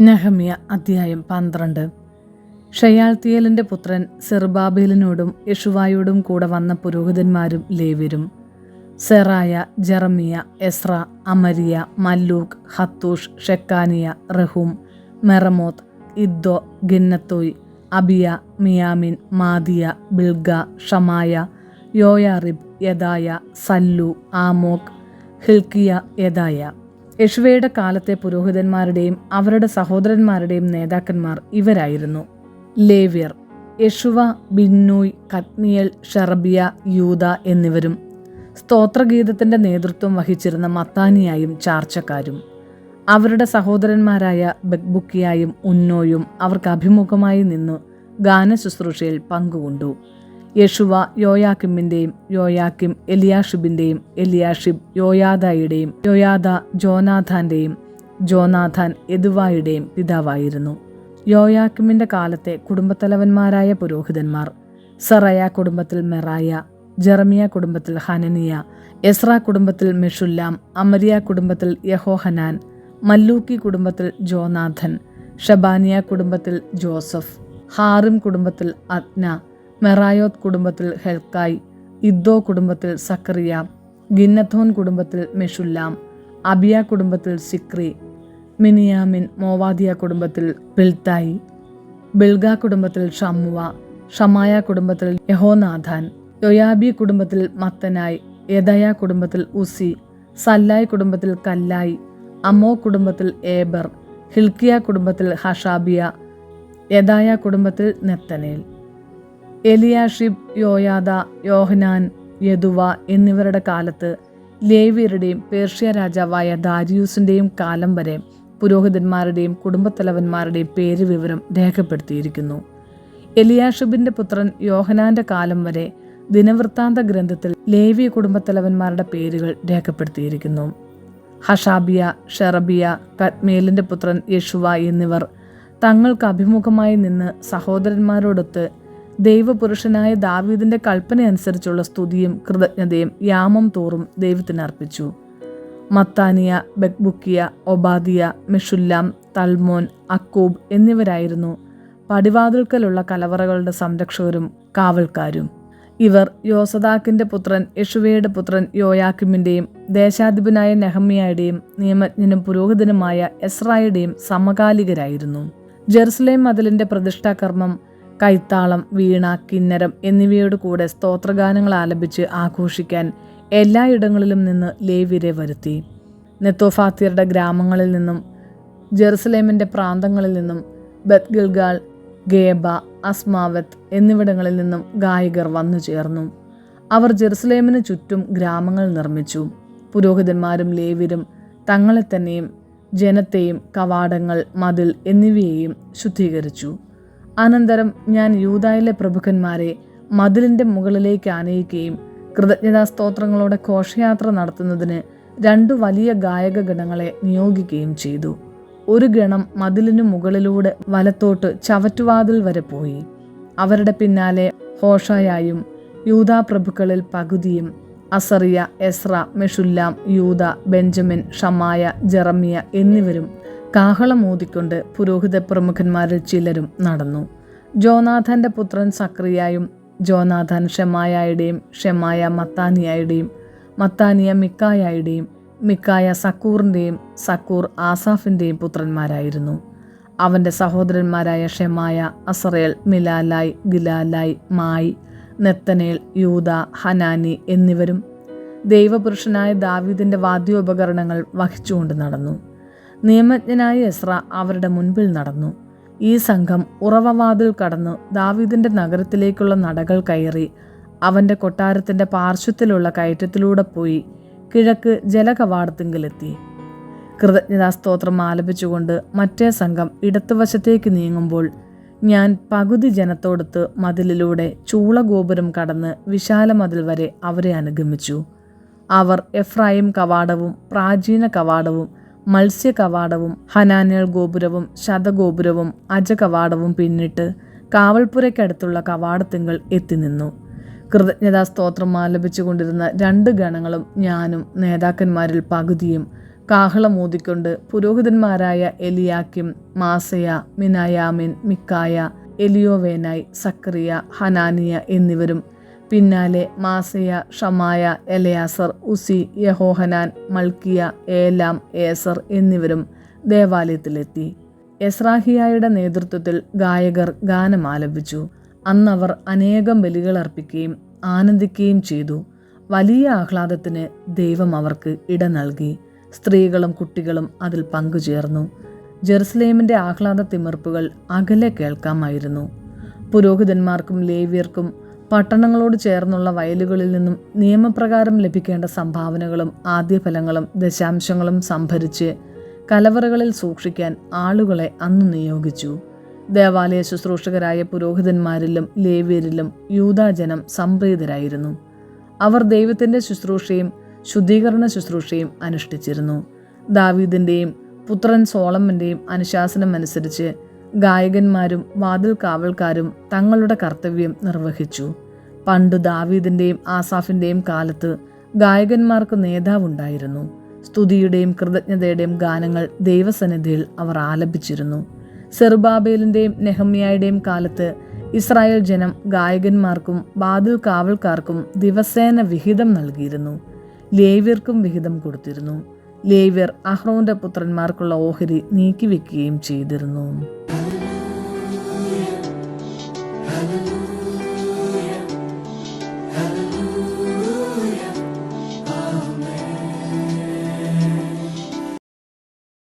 നെഹമ്യ അധ്യായം പന്ത്രണ്ട്. ഷയാൽത്തിയേലിന്റെ പുത്രൻ സെർബാബേലിനോടും യഷുവായോടും കൂടെ വന്ന പുരോഹിതന്മാരും ലേവ്യരും. സെറായ ജെറമിയ എസ്ര അമരിയ മല്ലൂക്ക് ഹത്തൂഷ് ഷെക്കാനിയ റഹൂം മെറമോത്ത് ഇദ്ദോ ഗിന്നത്തോയ് അബിയ മിയാമിൻ മാദിയ ബിൽഗ ഷമായ യോയാറിബ് യദായ സല്ലു ആമോക് ഹിൽക്കിയ യദായ. യഷുവയുടെ കാലത്തെ പുരോഹിതന്മാരുടെയും അവരുടെ സഹോദരന്മാരുടെയും നേതാക്കന്മാർ ഇവരായിരുന്നു. ലേവ്യർ യഷുവ ബിന്നൂയ് കത്നിയൽ ഷറബിയ യൂത എന്നിവരും സ്തോത്രഗീതത്തിന്റെ നേതൃത്വം വഹിച്ചിരുന്ന മത്താനിയായും ചാർച്ചക്കാരും. അവരുടെ സഹോദരന്മാരായ ബെഗ്ബുക്കിയായും ഉന്നോയും അവർക്ക് അഭിമുഖമായി നിന്നു ഗാനശുശ്രൂഷയിൽ പങ്കുകൊണ്ടു. യഷുവ യോയാക്കിമിന്റെയും യോയാക്കിം എലിയാഷിബിന്റെയും എലിയാഷിബ് യോയാദായുടെയും യോയാദ ജോനാഥാന്റെയും ജോനാഥാൻ യദുവായുടെയും പിതാവായിരുന്നു. യോയാക്കിമിന്റെ കാലത്തെ കുടുംബത്തലവന്മാരായ പുരോഹിതന്മാർ സറയ കുടുംബത്തിൽ മെറായ ജെറമിയ കുടുംബത്തിൽ ഹനനിയ എസ്ര കുടുംബത്തിൽ മെഷുല്ലാം അമരിയ കുടുംബത്തിൽ യഹോഹനാൻ മല്ലൂക്കി കുടുംബത്തിൽ ജോനാഥൻ ഷബാനിയ കുടുംബത്തിൽ ജോസഫ് ഹാറിം കുടുംബത്തിൽ അദ്ന മെറായോത്ത് കുടുംബത്തിൽ ഹെൽക്കായ് ഇദ്ദോ കുടുംബത്തിൽ സക്കറിയ ഗിന്നഥോൻ കുടുംബത്തിൽ മെഷുല്ലാം അബിയ കുടുംബത്തിൽ സിക്രി മിനിയാമിൻ മോവാദിയ കുടുംബത്തിൽ പിൽത്തായി ബിൽഗ കുടുംബത്തിൽ ഷമ്മുവ ഷമായ കുടുംബത്തിൽ യഹോനാഥാൻ യൊയാബി കുടുംബത്തിൽ മത്തനായ് യദയ കുടുംബത്തിൽ ഉസി സല്ലായ് കുടുംബത്തിൽ കല്ലായി അമോ കുടുംബത്തിൽ ഏബർ ഹിൽക്കിയ കുടുംബത്തിൽ ഹഷാബിയ യദായ കുടുംബത്തിൽ നെത്തനേൽ. എലിയാഷിബ് യോയാദ യോഹനാൻ യദുവ എന്നിവരുടെ കാലത്ത് ലേവിയരുടെയും പേർഷ്യ രാജാവായ ദാരിയൂസിന്റെയും കാലം വരെ പുരോഹിതന്മാരുടെയും കുടുംബത്തലവന്മാരുടെയും പേര് വിവരം രേഖപ്പെടുത്തിയിരിക്കുന്നു. എലിയാഷിബിന്റെ പുത്രൻ യോഹനാന്റെ കാലം വരെ ദിനവൃത്താന്ത ഗ്രന്ഥത്തിൽ ലേവിയ കുടുംബത്തലവന്മാരുടെ പേരുകൾ രേഖപ്പെടുത്തിയിരിക്കുന്നു. ഹഷാബിയ ഷെറബിയ കത്മേലിന്റെ പുത്രൻ യഷുവ എന്നിവർ തങ്ങൾക്ക് അഭിമുഖമായി നിന്ന് സഹോദരന്മാരോടൊത്ത് ദൈവപുരുഷനായ ദാവീദിന്റെ കൽപ്പന അനുസരിച്ചുള്ള സ്തുതിയും കൃതജ്ഞതയും യാമം തോറും ദൈവത്തിന് അർപ്പിച്ചു. മത്താനിയ ബെക്ബുക്കിയ ഒബാദിയ മിഷുല്ലാം തൽമോൻ അക്കൂബ് എന്നിവരായിരുന്നു പടിവാതിൽക്കലുള്ള കലവറകളുടെ സംരക്ഷകരും കാവൽക്കാരും. ഇവർ യോസദാക്കിന്റെ പുത്രൻ യഷുവയുടെ പുത്രൻ യോയാക്കിമിന്റെയും ദേശാധിപനായ നെഹമ്മിയായുടെയും നിയമജ്ഞനും പുരോഹിതനുമായ എസ്രായുടെയും സമകാലികരായിരുന്നു. ജെറുസലേം മതിലിന്റെ പ്രതിഷ്ഠാകർമ്മം കൈത്താളം വീണ കിന്നരം എന്നിവയോട് കൂടെ സ്തോത്രഗാനങ്ങൾ ആലപിച്ച് ആഘോഷിക്കാൻ എല്ലായിടങ്ങളിലും നിന്ന് ലേവ്യരെ വരുത്തി. നെത്തോഫാത്തിയരുടെ ഗ്രാമങ്ങളിൽ നിന്നും ജെറുസലേമിന്റെ പ്രാന്തങ്ങളിൽ നിന്നും ബത്ഗിൽഗാൾ ഗേബ അസ്മാവത്ത് എന്നിവിടങ്ങളിൽ നിന്നും ഗായകർ വന്നു ചേർന്നു. അവർ ജെറുസലേമിന് ചുറ്റും ഗ്രാമങ്ങൾ നിർമ്മിച്ചു. പുരോഹിതന്മാരും ലേവ്യരും തങ്ങളെ തന്നെയും ജനത്തെയും കവാടങ്ങൾ മതിൽ എന്നിവയെയും ശുദ്ധീകരിച്ചു. അനന്തരം ഞാൻ യൂതായിലെ പ്രഭുക്കന്മാരെ മതിലിന്റെ മുകളിലേക്ക് ആനയിക്കുകയും കൃതജ്ഞതാ സ്തോത്രങ്ങളോടെ ഘോഷയാത്ര നടത്തുന്നതിന് രണ്ടു വലിയ ഗായക ഗണങ്ങളെ നിയോഗിക്കുകയും ചെയ്തു. ഒരു ഗണം മതിലിനു മുകളിലൂടെ വലത്തോട്ട് ചവറ്റുവാതിൽ വരെ പോയി. അവരുടെ പിന്നാലെ ഹോഷായായും യൂതാ പ്രഭുക്കളിൽ പകുതിയും അസറിയ എസ്ര മെഷുല്ലാം യൂത ബെഞ്ചമിൻ ഷമായ ജെറമിയ എന്നിവരും കാഹളമൂതിക്കൊണ്ട് പുരോഹിത പ്രമുഖന്മാരിൽ ചിലരും നടന്നു. ജോനാഥന്റെ പുത്രൻ സക്രിയായും ജോനാഥൻ ഷെമായയുടെയും ഷെമായ മത്താനിയായുടെയും മത്താനിയ മിക്കായയുടെയും മിക്കായ സക്കൂറിന്റെയും സക്കൂർ ആസാഫിന്റെയും പുത്രന്മാരായിരുന്നു. അവന്റെ സഹോദരന്മാരായ ഷെമായ അസറേൽ മിലാലായ് ഗിലാലായ് മായി നെത്തനേൽ യൂത ഹനാനി എന്നിവരും ദൈവപുരുഷനായ ദാവീദിന്റെ വാദ്യോപകരണങ്ങൾ വഹിച്ചുകൊണ്ട് നടന്നു. നിയമജ്ഞനായ എസ്ര അവരുടെ മുൻപിൽ നടന്നു. ഈ സംഘം ഉറവവാതിൽ കടന്നു ദാവീദിന്റെ നഗരത്തിലേക്കുള്ള നടകൾ കയറി അവന്റെ കൊട്ടാരത്തിന്റെ പാർശ്വത്തിലുള്ള കയറ്റത്തിലൂടെ പോയി കിഴക്ക് ജലകവാടത്തിങ്കിലെത്തി. കൃതജ്ഞതാസ്തോത്രം ആലപിച്ചുകൊണ്ട് മറ്റേ സംഘം ഇടത്തുവശത്തേക്ക് നീങ്ങുമ്പോൾ ഞാൻ പകുതി ജനത്തോടൊത്ത് മതിലിലൂടെ ചൂളഗോപുരം കടന്ന് വിശാല മതിൽ വരെ അവരെ അനുഗമിച്ചു. അവർ എഫ്രായിം കവാടവും പ്രാചീന കവാടവും മത്സ്യ കവാടവും ഹനാനേൽ ഗോപുരവും ശതഗോപുരവും അജകവാടവും പിന്നിട്ട് കാവൽപ്പുരയ്ക്കടുത്തുള്ള കവാടത്തിങ്കൾ എത്തിനിന്നു. കൃതജ്ഞതാ സ്തോത്രം ആലപിച്ചുകൊണ്ടിരുന്ന രണ്ട് ഗണങ്ങളും ഞാനും നേതാക്കന്മാരിൽ പകുതിയും കാഹളമൂതിക്കൊണ്ട് പുരോഹിതന്മാരായ എലിയാക്കിം മാസയ മിനായാമിൻ മിക്കായ എലിയോവേനായി സക്രിയ ഹനാനിയ എന്നിവരും പിന്നാലെ മാസയ ഷമായ എലയാസർ ഉസി യഹോഹനാൻ മൾക്കിയ ഏലാം ഏസർ എന്നിവരും ദേവാലയത്തിലെത്തി. എസ്രാഹിയായുടെ നേതൃത്വത്തിൽ ഗായകർ ഗാനം ആലപിച്ചു. അന്നവർ അനേകം ബലികൾ അർപ്പിക്കുകയും ആനന്ദിക്കുകയും ചെയ്തു. വലിയ ആഹ്ലാദത്തിന് ദൈവം അവർക്ക് ഇട നൽകി. സ്ത്രീകളും കുട്ടികളും അതിൽ പങ്കുചേർന്നു. ജെറുസലേമിന്റെ ആഹ്ലാദ തിമിർപ്പുകൾ അകലെ കേൾക്കാമായിരുന്നു. പുരോഹിതന്മാർക്കും ലേവ്യർക്കും പട്ടണങ്ങളോട് ചേർന്നുള്ള വയലുകളിൽ നിന്നും നിയമപ്രകാരം ലഭിക്കേണ്ട സംഭാവനകളും ആദ്യഫലങ്ങളും ദശാംശങ്ങളും സംഭരിച്ച് കലവറകളിൽ സൂക്ഷിക്കാൻ ആളുകളെ അന്ന് നിയോഗിച്ചു. ദേവാലയ ശുശ്രൂഷകരായ പുരോഹിതന്മാരിലും ലേവ്യരിലും യൂതാജനം സംപ്രീതരായിരുന്നു. അവർ ദൈവത്തിന്റെ ശുശ്രൂഷയും ശുദ്ധീകരണ ശുശ്രൂഷയും അനുഷ്ഠിച്ചിരുന്നു. ദാവീദിന്റെയും പുത്രൻ സോളമന്റെയും അനുശാസനം അനുസരിച്ച് ഗായകന്മാരും വാതിൽ കാവൽക്കാരും തങ്ങളുടെ കർത്തവ്യം നിർവഹിച്ചു. പണ്ട് ദാവീദിന്റെയും ആസാഫിന്റെയും കാലത്ത് ഗായകന്മാർക്ക് നേതാവുണ്ടായിരുന്നു. സ്തുതിയുടെയും കൃതജ്ഞതയുടെയും ഗാനങ്ങൾ ദൈവസന്നിധിയിൽ അവർ ആലപിച്ചിരുന്നു. സെറുബാബേലിന്റെയും നെഹമ്യായുടെയും കാലത്ത് ഇസ്രായേൽ ജനം ഗായകന്മാർക്കും വാതിൽ കാവൽക്കാർക്കും ദിവസേന വിഹിതം നൽകിയിരുന്നു. ലേവ്യർക്കും വിഹിതം കൊടുത്തിരുന്നു. ലേവ്യർ അഹ്റോന്റെ പുത്രന്മാർക്കുള്ള ഓഹരി നീക്കിവെക്കുകയും ചെയ്തിരുന്നു.